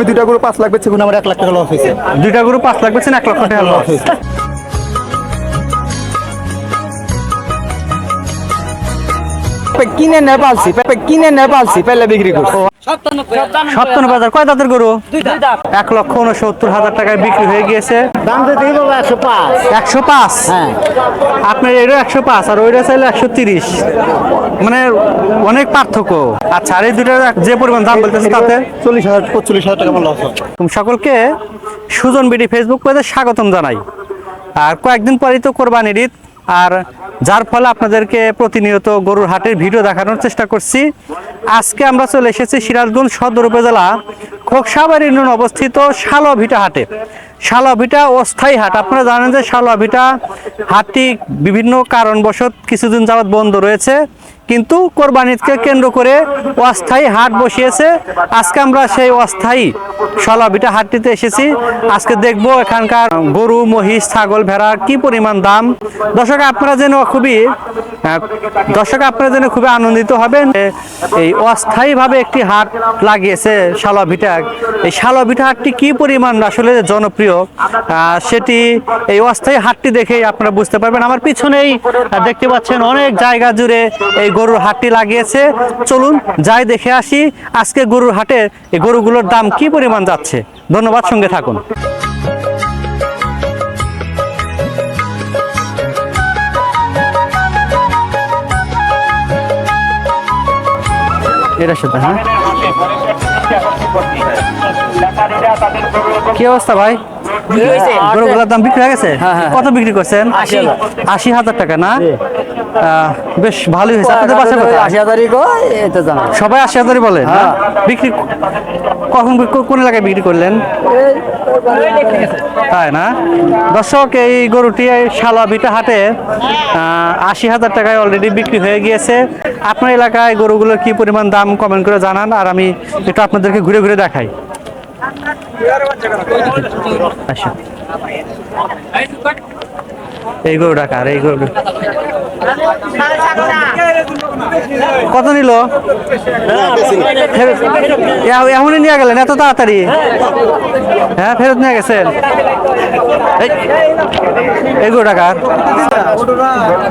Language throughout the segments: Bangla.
আমি দুইটা গরু পাঁচ লাখ বেছে এখন আমার এক লাখ টাকা লস হয়েছে। দুইটা গরু পাঁচ লাখ বেছেন এক লাখ টাকা লস কিনে নে পালছি কিনে নে পালছি পেলে বিক্রি করছি। সপ্তাহ বাজার কয় দাঁতের গরু? এক লক্ষ উনসত্তর হাজার টাকায় বিক্রি হয়ে গিয়েছে। দাম তো দিব একশো পাঁচ। একশো পাঁচ? হ্যাঁ। আপনার এটা একশো পাঁচ আর ওইটা চাইলে একশো তিরিশ। মানে অনেক পার্থক্য। আচ্ছা আর এই দুটার যে পরিমাণ দাম বলতেছে তাতে? চল্লিশ হাজার পঁচল্লিশ হাজার টাকা লস হবে তুমি সকলকে সুজন বিডি ফেসবুক পেজে স্বাগতম জানাই। আর কয়েকদিন পরেই তো কোরবানির ঈদ। আর যার ফলে আপনাদেরকে প্রতিনিয়ত গরুর হাটের ভিডিও দেখানোর চেষ্টা করছি। আজকে আমরা চলে এসেছি সিরাজগঞ্জ সদর উপজেলা খোকসাবাড়ি ইউনিয়ন অবস্থিত শালভিটা হাটে। শালভিটা অস্থায়ী হাট। আপনারা জানেন যে শালভিটা হাটটি বিভিন্ন কারণবশত কিছুদিন যাবৎ বন্ধ রয়েছে। কিন্তু কোরবানিদকে কেন্দ্র করে অস্থায়ী হাট বসিয়েছে। আজকে আমরা সেই অস্থায়ী সলাবিটা হাটটিতে এসেছি। আজকে দেখব এখানকার গরু, মহিষ, ছাগল ভেড়ার কি পরিমাণ দাম। দর্শক, আপনারা যেন খুবই দর্শক, আপনারা যেন খুবই আনন্দিত হবেন এই অস্থায়ীভাবে একটি হাট লাগিয়েছে শালভিটা এই শালভিটা হাটটি কি পরিমাণ আসলে জনপ্রিয়? সেটি এই অস্থায়ী হাটটি দেখেই আপনারা বুঝতে পারবেন। আমার পিছনেই দেখতে পাচ্ছেন অনেক জায়গা জুড়ে এই গরুর হাটটি লাগিয়েছে। চলুন যাই দেখে আসি আজকে গরুর হাটে এই গরুগুলোর দাম কি পরিমাণ যাচ্ছে। ধন্যবাদ, সঙ্গে থাকুন। হ্যাঁ? কি অবস্থা ভাই? গরুগুলোর দাম বিক্রি হয়ে গেছে? কত বিক্রি করছেন? আশি। হাজার টাকা না? বেশ ভালোই হয়েছে। আপনাদের কোথায়? আশি হাজারই এটা জানা সবাই আশি হাজারই বলে হ্যাঁ। বিক্রি কখন কোন এলাকায় বিক্রি করলেন? তাই না? দর্শক এই গরুটি শালা শালাবিটা হাটে আশি হাজার টাকায় অলরেডি বিক্রি হয়ে গিয়েছে। আপনার এলাকায় গরুগুলোর কি পরিমাণ দাম? কমেন্ট করে জানান। আর আমি একটু আপনাদেরকে ঘুরে ঘুরে দেখাই। আচ্ছা এই গরু টাকার এই গরু কত নিল? এমনই নিয়ে গেলেন এত তাড়াতাড়ি? হ্যাঁ ফেরত নিয়ে গেছেন? এই- এই গরু টাকার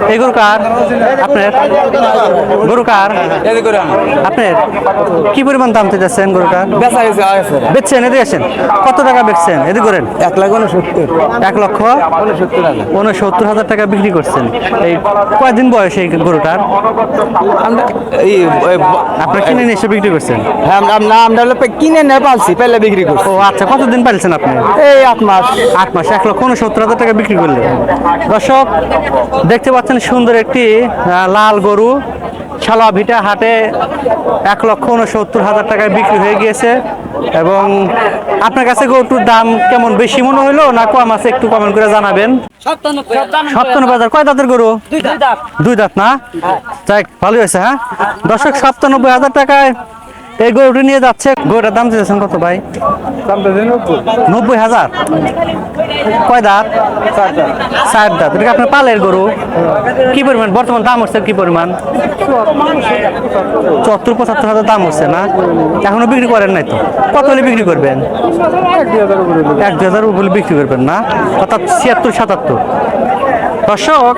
এই গরু কার? আপনার? গরু কার? আপনার? কি পরিমাণ দাম গরুটার বেচা গেছে বেচছেন এদিকে আসেন। কত টাকা বেচছেন? এদিকে করেন। এক লাখ উনসত্তর। এক লক্ষ? উনসত্তর উনসত্তর হাজার টাকা বিক্রি করছেন। এই কয়দিন বয়স এই গরুটার আপনার কিনে নিয়ে এসে বিক্রি করছেন? হ্যাঁ আমরা হলো কিনে নে পালছি পেলে বিক্রি করছি। ও আচ্ছা কতদিন পাইছেন আপনি? এই আট মাস। আট মাস এক লক্ষ উনসত্তর হাজার টাকা বিক্রি করলেন। দর্শক দেখতে পাচ্ছেন সুন্দর একটি লাল গরু। শালা ভিটা হাটে এক লক্ষ উনসত্তর হাজার টাকায় বিক্রি হয়ে গিয়েছে। এবং আপনার কাছে গরুর দাম কেমন বেশি মনে হইল না কম আছে একটু কমেন্ট করে জানাবেন? সপ্তাহ বাজার কয় দাঁতের গরু? দুই দাঁত। না? যাক ভালোই হয়েছে হ্যাঁ? দর্শক সপ্তানব্বই হাজার টাকায় এই গরুটি নিয়ে যাচ্ছে। গরুটার দাম চেয়েছেন কত ভাই? নব্বই। হাজার। কয় দাঁত? চার দাঁত। এটা আপনার পালের গরু? কি পরিমাণ? বর্তমান দাম হচ্ছে কি পরিমাণ? চুয়াত্তর পঁচাত্তর হাজার দাম হচ্ছে না? এখনও বিক্রি করেন নাই তো? কত হলে বিক্রি করবেন? এক দুই হাজার উপরে বিক্রি করবেন না? অর্থাৎ ছিয়াত্তর সাতাত্তর। দর্শক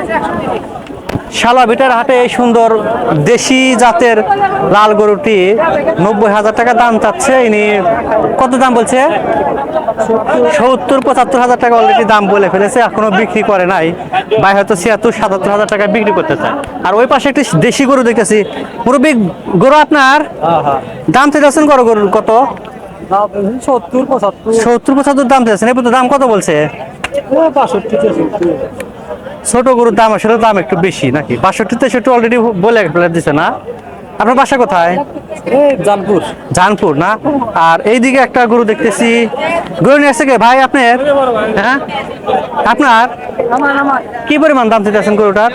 শালা বিটার হাটে এই সুন্দর দেশি জাতের লাল গরুটি নব্বই হাজার টাকা দাম চাচ্ছে। ইনি কত দাম বলছে? সত্তর পঁচাত্তর হাজার টাকা অলরেডি দাম বলে ফেলেছে এখনও বিক্রি করে নাই। ভাই হয়তো ছিয়াত্তর সাতাত্তর হাজার টাকা বিক্রি করতে চায়। আর ওই পাশে একটি দেশি গরু দেখতেছি। মুরব্বী গরু আপনার? দাম চাইতেছেন গরু গরুর কত? সত্তর পঁচাত্তর। সত্তর পঁচাত্তর দাম চাইছেন তো দাম কত বলছে? বাষট্টি ছোট গরুর দাম আসলে দাম একটু বেশি নাকি? বাষট্টি তেষট্টি অলরেডি বলে দিছে না। আপনার বাসা কোথায়? জানপুর। জানপুর না? আর এইদিকে একটা গরু দেখতেছি। গরু নিয়ে আসছে কে? ভাই আপনার? হ্যাঁ? আপনার? কি পরিমাণ দাম চাইতেছেন গরুটার?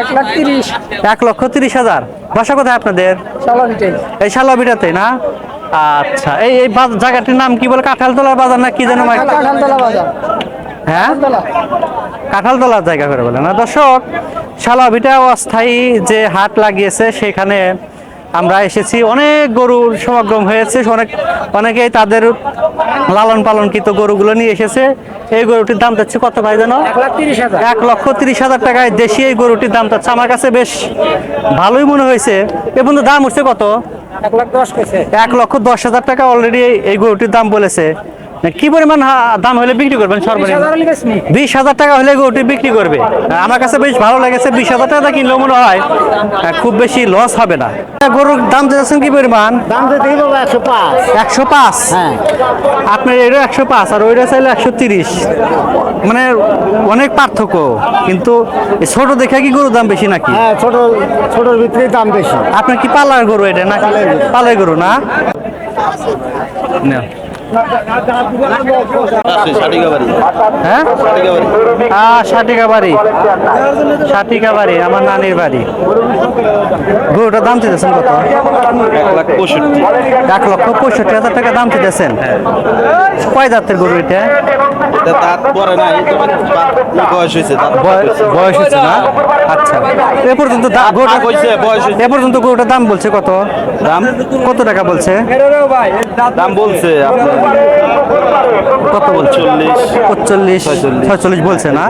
এক লাখ তিরিশ। এক লক্ষ তিরিশ হাজার। বাসা কোথায় আপনাদের? এই শালাবিটাতে না? আচ্ছা এই এই জায়গাটির নাম কি বলে? কাঁঠালতলার বাজার না কি যেন? কাঁঠালতলা বাজার। হ্যাঁ? কাঁঠালতলার জায়গা করে বলে না? দর্শক শালাভিটা অস্থায়ী যে হাট লাগিয়েছে সেখানে আমরা এসেছি। অনেক গরুর সমাগম হয়েছে। অনেক অনেকেই তাদের লালন পালনকৃত গরুগুলো নিয়ে এসেছে। এই গরুটির দাম যাচ্ছে কত ভাই জানো? এক লক্ষ তিরিশ হাজার টাকায় দেশি এই গরুটির দাম যাচ্ছে। আমার কাছে বেশ ভালোই মনে হয়েছে। এ পর্যন্ত দাম হচ্ছে কত? এক লক্ষ দশ হাজার টাকা অলরেডি এই গরুটির দাম বলেছে। কি পরিমাণ দাম হলে বিক্রি করবেন সর্বনিম্ন? বেশি হাজার টাকা হলে গরুটি বিক্রি করবে। আমার কাছে বেশ ভালো লেগেছে বিশ হাজার টাকা কিনলেও মনে হয় খুব বেশি লস হবে না। গরুর দাম চাচ্ছেন কি পরিমাণ? দাম একশো পাঁচ। একশো পাঁচ? হ্যাঁ। আপনার এটা একশো পাঁচ আর ওইটা চাইলে একশো তিরিশ। মানে অনেক পার্থক্য কিন্তু এই ছোট দেখে কি গরুর দাম বেশি নাকি? হ্যাঁ ছোট ছোটোর ভিতরে দাম বেশি। আপনার কি পালার গরু এটা না পালার গরু না? না। হ্যাঁ? সাটিকা বাড়ি সাটিকা বাড়ি আমার নানির বাড়ি। গরুটার দাম চেয়েছেন কত? এক লক্ষ পঁয়ষট্টি হাজার টাকা দাম চেয়েছেন কয় জাতের গরু এটা? বয়স হয়েছে না? আচ্ছা। এ পর্যন্ত দা- গরুটা দাঁত বয়স হয়েছে। এ পর্যন্ত গরুটার দাম বলছে কত? দাম? কত টাকা বলছে? দাম বলছে আপনার কত বলছে চল্লিশ। ছয়চল্লিশ। বলছে না?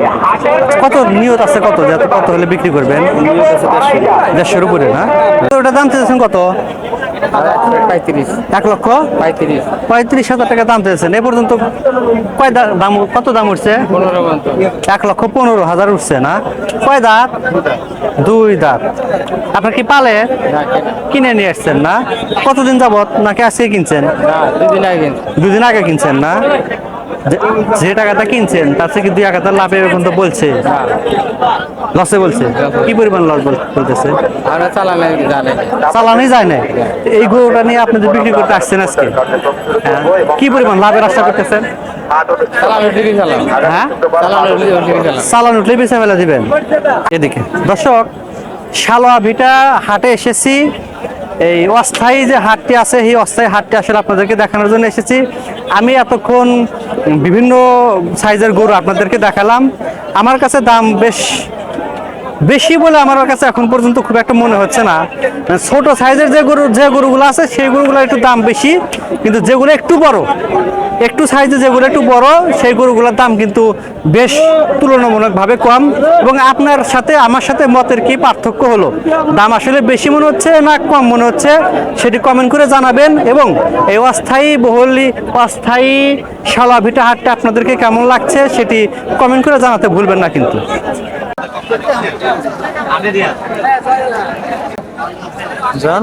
কত নিয়ত আছে কত? যাতে কত হলে বিক্রি করবেন? দেড়শোর উপরে না? তো ওটা দাম চেয়েছেন কত? পঁয়ত্রিশ। এক লক্ষ? পঁয়ত্রিশ। পঁয়ত্রিশ হাজার টাকা দাম চেয়েছেন এ পর্যন্ত কয় দাম কত দাম উঠছে? এক লক্ষ পনেরো হাজার উঠছে না? কয় দাঁত? দুই দাঁত। আপনার কি পালে? কিনে। নিয়ে আসছেন না? কতদিন যাবত নাকি আজকে কিনছেন? দুদিন আগে দুদিন আগে কিনছেন না? যে- টাকাটা কিনছেন তার থেকে দুই হাজার লাভের এখন তো বলছে। লসে বলছে। কি পরিমাণ লস বলতেছে? চালানোই যায় না। এই গরুটা নিয়ে আপনি যে বিক্রি করতে আসছেন আজকে হ্যাঁ, কি পরিমাণ লাভের আশা করতেছেন? চালানো হ্যাঁ? উঠলে বেছে ফেলে দিবেন। এদিকে দর্শক শালোয়া ভিটা হাটে এসেছি। এই অস্থায়ী যে হাটটি আছে সেই অস্থায়ী হাটটি আসলে আপনাদেরকে দেখানোর জন্য এসেছি। আমি এতক্ষণ বিভিন্ন সাইজের গরু আপনাদেরকে দেখালাম। আমার কাছে দাম বেশ বেশি বলে আমার কাছে এখন পর্যন্ত খুব একটা মনে হচ্ছে না। ছোট সাইজের যে গরু, যে গরুগুলো আছে, সেই গরুগুলো একটু দাম বেশি, কিন্তু যেগুলো একটু বড় একটু সাইজে যেগুলো একটু বড়, সেই গরুগুলোর দাম কিন্তু বেশ তুলনামূলকভাবে কম। এবং আপনার সাথে, আমার সাথে মতের কি পার্থক্য হলো? দাম আসলে বেশি মনে হচ্ছে না কম মনে হচ্ছে? সেটি কমেন্ট করে জানাবেন। এবং এই অস্থায়ী বহুলি, অস্থায়ী শালা ভিটা হাটটা আপনাদেরকে কেমন লাগছে সেটি কমেন্ট করে জানাতে ভুলবেন না কিন্তু। জান?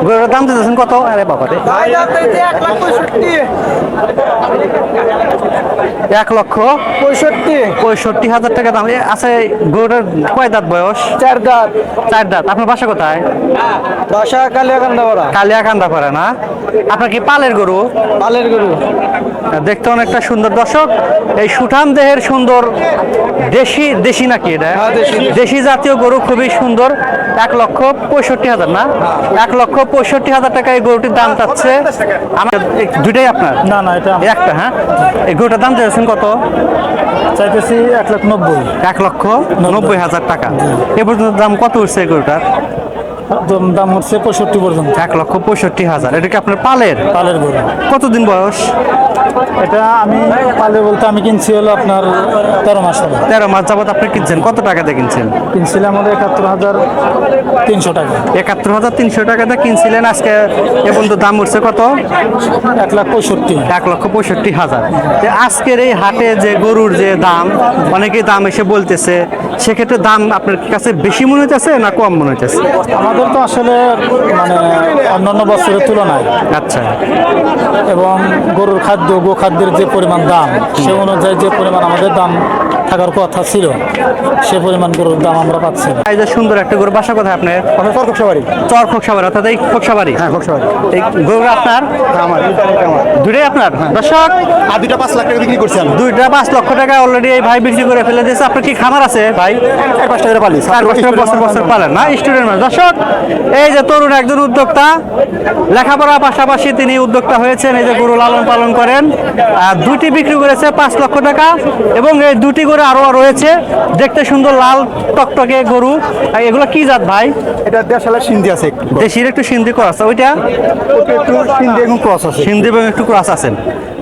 গরুর দাম দিতেছেন কত? আরে বাবা রে এক লক্ষ পঁয়ষট্টি। পঁয়ষট্টি হাজার টাকা দাম। আছে গরুটার কয় দাঁত বয়স? চার দাঁত। চার দাঁত। আপনার বাসা কোথায়? দশা কালিয়াকান্দা বড়া কালিয়াকান্দা পারে না? আপনার কি পালের গরু? পালের গরু। দেখতে অনেকটা সুন্দর। দর্শক এই সুঠাম দেহের সুন্দর দেশি দেশি নাকি এটা? হ্যাঁ, দেশি। দেশি। জাতীয় গরু খুবই সুন্দর। এক লক্ষ পঁয়ষট্টি হাজার না? এক লক্ষ পঁয়ষট্টি হাজার টাকা এই গরুটির দাম চাচ্ছে। আমার দুইটাই আপনার? না না এটা একটা হ্যাঁ? এই গরুটার দাম চাইছেন কত? চাইতেছি এক লাখ নব্বই। এক লক্ষ নব্বই হাজার টাকা। এ পর্যন্ত দাম কত উঠছে গরুটার? দাম- দাম হচ্ছে পঁয়ষট্টি পর্যন্ত। এক লক্ষ পঁয়ষট্টি হাজার। এটা কি আপনার পালের? পালের গরু। কতদিন বয়স? এটা আমি পালে বলতে আমি কিনছি হলো আপনার তেরো মাস হবে তেরো মাস যাবত আপনি কিনছেন। কত টাকা দিয়ে কিনছেন? কিনছিলাম আমাদের একাত্তর হাজার তিনশো টাকা। একাত্তর হাজার তিনশো টাকা দিয়ে কিনছিলেন। আজকে এ পর্যন্ত দাম উঠছে কত? এক লাখ পঁয়ষট্টি। এক লক্ষ পঁয়ষট্টি হাজার। আজকের এই হাটে যে গরুর যে দাম অনেকেই দাম এসে বলতেছে সেক্ষেত্রে দাম আপনার কাছে বেশি মনে হইতেছে না কম মনে হইতেছে? আমার আমাদের তো আসলে মানে অন্যান্য বছরের তুলনায়। আচ্ছা। এবং গরুর খাদ্য গো খাদ্যের যে পরিমাণ দাম সে অনুযায়ী যে পরিমাণ আমাদের দাম থাকার কথা ছিল সে পরিমাণ গরুর দাম আমরা পাচ্ছি না। এই যে সুন্দর একটা গরু বাসা কোথায় আপনার? চর খোকসাবাড়ি। চর খোকসাবাড়ি অর্থাৎ এই খোকসাবাড়ি? হ্যাঁ খোকসাবাড়ি। এই গরু আপনার? আমার দুটোই আপনার? দর্শক আর দুটা পাঁচ লাখ টাকা বিক্রি করছি আমি। দুইটা পাঁচ লক্ষ টাকা অলরেডি এই ভাই বিক্রি করে ফেলে দিয়েছে। আপনার কি খামার আছে? ভাই চার পাঁচ টাকা পালি। চার বছর বছর বছর পালেন না? স্টুডেন্ট মানুষ। দর্শক এই যে তরুণ একজন উদ্যোক্তা লেখাপড়ার পাশাপাশি তিনি উদ্যোক্তা হয়েছেন। এই যে গরু লালন পালন করেন। আর দুটি বিক্রি করেছে পাঁচ লক্ষ টাকা এবং এই দুটি গরু আরও রয়েছে। দেখতে সুন্দর লাল টকটকে গরু। এগুলো কি জাত ভাই? এটা দেড়শালা সিন্ধি আছে দেশির একটু সিন্ধি ক্রস ওইটা? একটু সিন্ধি এবং ক্রস আছে। সিন্ধি এবং একটু ক্রস আছেন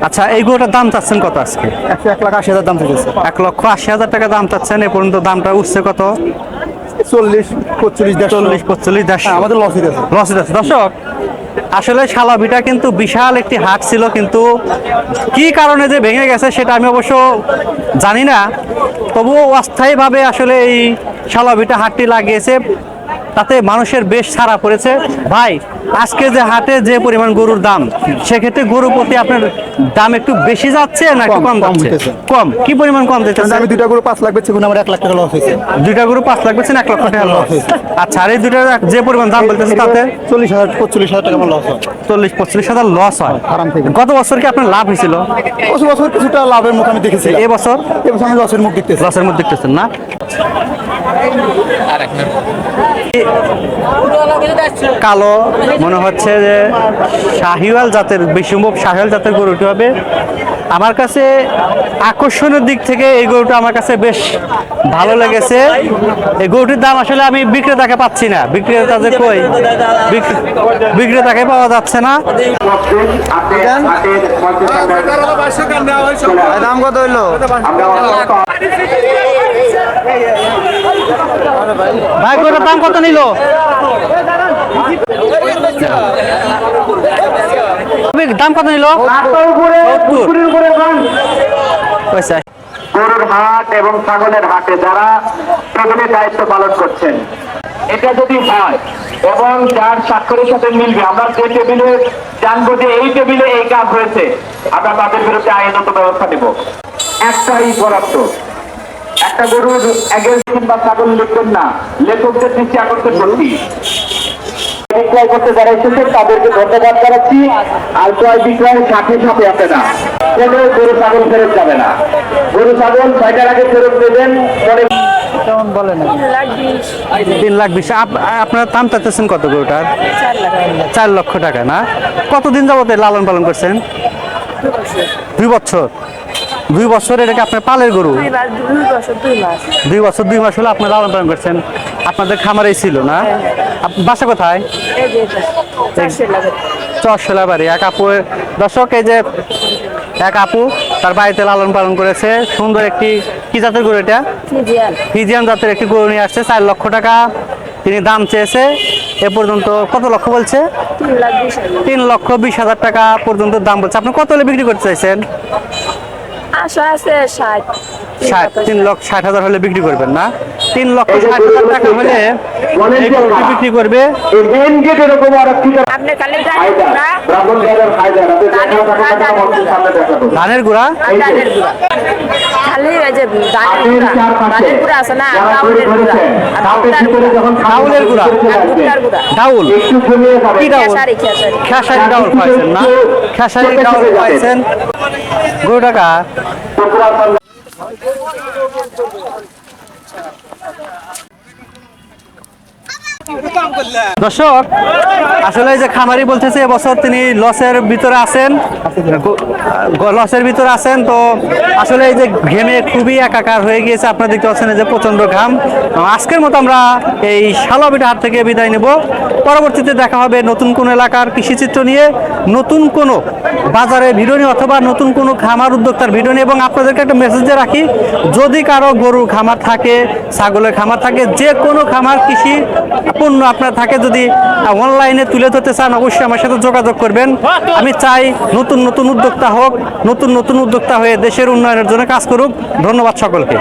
আচ্ছা এই গরুটার দাম চাচ্ছেন কত আজকে? একশো এক লাখ আশি হাজার দাম থেকেছে এক লক্ষ আশি হাজার টাকা দাম চাচ্ছেন। এ পর্যন্ত দামটা উঠছে কত? চল্লিশ পঁচল্লিশ চল্লিশ পঁচল্লিশ দেড়শো। হ্যাঁ, আমাদের লসই আছে লসিত আছে দর্শক আসলে শালাবিটা কিন্তু বিশাল একটি হাট ছিল, কিন্তু কি কারণে যে ভেঙে গেছে সেটা আমি অবশ্য জানি না। তবুও অস্থায়ীভাবে আসলে এই শালাবিটা হাটটি লাগিয়েছে। তাতে মানুষের বেশ ছাড়া পড়েছে। ভাই আজকে যে হাটে যে পরিমাণ গরুর দাম সেক্ষেত্রে গরু প্রতি আপনার দাম একটু বেশি যাচ্ছে না একটু কম, যাচ্ছে? কম। কি পরিমাণ কম যাচ্ছে আমি দুইটা গরু পাঁচ লাখ বেচছি আমার এক লাখ টাকা লস হয়েছে দুইটা গরু পাঁচ লাখ বেছেন এক লাখ টাকা লস আচ্ছা আর এই দুইটার যে পরিমাণ দাম বলতেছে তাতে? চল্লিশ হাজার পঁচল্লিশ হাজার টাকা আমার লস হয়। চল্লিশ পঁচল্লিশ হাজার লস হয়। আরাম থেকে। গত বছর কি আপনার লাভ হয়েছিল? বছর বছর কিছুটা লাভের মুখ আমি দেখেছি এ বছর? এবছর আমি লসের মুখ দেখতেছি। লসের মধ্যে দেখতেছেন না? কালো, মনে হচ্ছে যে শাহিওয়াল জাতের বেশিম্ভব শাহিওয়াল জাতের গরুটি হবে। আমার কাছে আকর্ষণের দিক থেকে এই গরুটা আমার কাছে বেশ ভালো লেগেছে। এই গরুটির দাম আসলে আমি বিক্রেতাকে পাচ্ছি না। বিক্রেতা যে কই? বিক্রেতাকে পাওয়া যাচ্ছে না। দাম কত হইল? ভাই গরুটার দাম কত নিল? দাম কত নিল? গরুর হাট এবং ছাগলের হাটে যারা টেবিলের দায়িত্ব পালন করছেন, এটা যদি হয় এবং যার স্বাক্ষরের সাথে মিলবে, আমরা যে টেবিলে জানব যে এই টেবিলে এই কাজ হয়েছে, আমরা তাদের বিরুদ্ধে আইনত ব্যবস্থা নেব। একটাই বরাদ্দ একটা গরুর এগেন্স্ট কিংবা ছাগল লিখবেন না। লেখকদের দৃষ্টি আকর্ষণ করছি। বিক্রয় করতে যারা এসেছে, তাদেরকে ধন্যবাদ জানাচ্ছি। আর ক্রয় বিক্রয়ের সাথে সাথে আপনারা কোনো গরু, ছাগল ফেরত যাবে না। গরু, ছাগল ছয়টার আগে ফেরত দেবেন, পরে তিন লাখ দাম চাচ্ছেন কত গরুটার? চার লক্ষ টাকা, না? কতদিন যাবত লালন পালন করছেন? দুই বছর। দুই বছর এটাকে আপনার পালের গরু? দুই বছর দুই মাস। হলো আপনার লালন পালন করছেন। আপনাদের খামারেই ছিল না? আপ- বাসা কোথায়? চরশোলা বাড়ি এক আপু দর্শক এই যে এক আপু তার বাড়িতে লালন পালন করেছে। সুন্দর একটি কি জাতের গরু এটা? ফিজিয়ান। জাতের একটি গরু নিয়ে আসছে চার লক্ষ টাকা। তিনি দাম চেয়েছে এ পর্যন্ত কত লক্ষ বলছে? তিন লক্ষ বিশ হাজার টাকা পর্যন্ত দাম বলছে। আপনি কত হলে বিক্রি করতে চাইছেন? আশা আছে ষাট। ষাট তিন লক্ষ ষাট হাজার হলে বিক্রি করবেন না। তিন লক্ষ ষাট হাজার টাকা হলে বিক্রি করবে। ধানের গুড়া ধানের গুঁড়া। খালি এই যে ধানের আপেল গুঁড়া ডাউল। কি খেসারি ডাউল পাইছেন না? খেসারি ডাউল পাইছেন। গরু টাকা। Oh, দর্শক, আসলে যে খামারি বলতেছে, এবছর তিনি লসের ভিতরে আছেন। লসের ভিতরে আছেন, তো আসলে এই যে ঘেমে খুবই একাকার হয়ে গিয়েছে দেখতে পাচ্ছেন যে ঘাম। আজকের মতো আমরা এই হাট থেকে বিদায় নেব। পরবর্তীতে দেখা হবে নতুন কোন এলাকার কৃষিচিত্র নিয়ে, নতুন কোনো বাজারে ভিডিও নিয়ে অথবা নতুন কোনো খামার উদ্যোক্তার ভিডিও নিয়ে। এবং আপনাদেরকে একটা মেসেজ দিয়ে রাখি, যদি কারও গরুর খামার থাকে, ছাগলের খামার থাকে, যে কোনো খামার কৃষি পণ্য আপনার থাকে যদি অনলাইনে তুলে ধরতে চান, অবশ্যই আমার সাথে যোগাযোগ করবেন। আমি চাই নতুন নতুন উদ্যোক্তা হোক, নতুন নতুন উদ্যোক্তা হয়ে দেশের উন্নয়নের জন্য কাজ করুক। ধন্যবাদ সকলকে।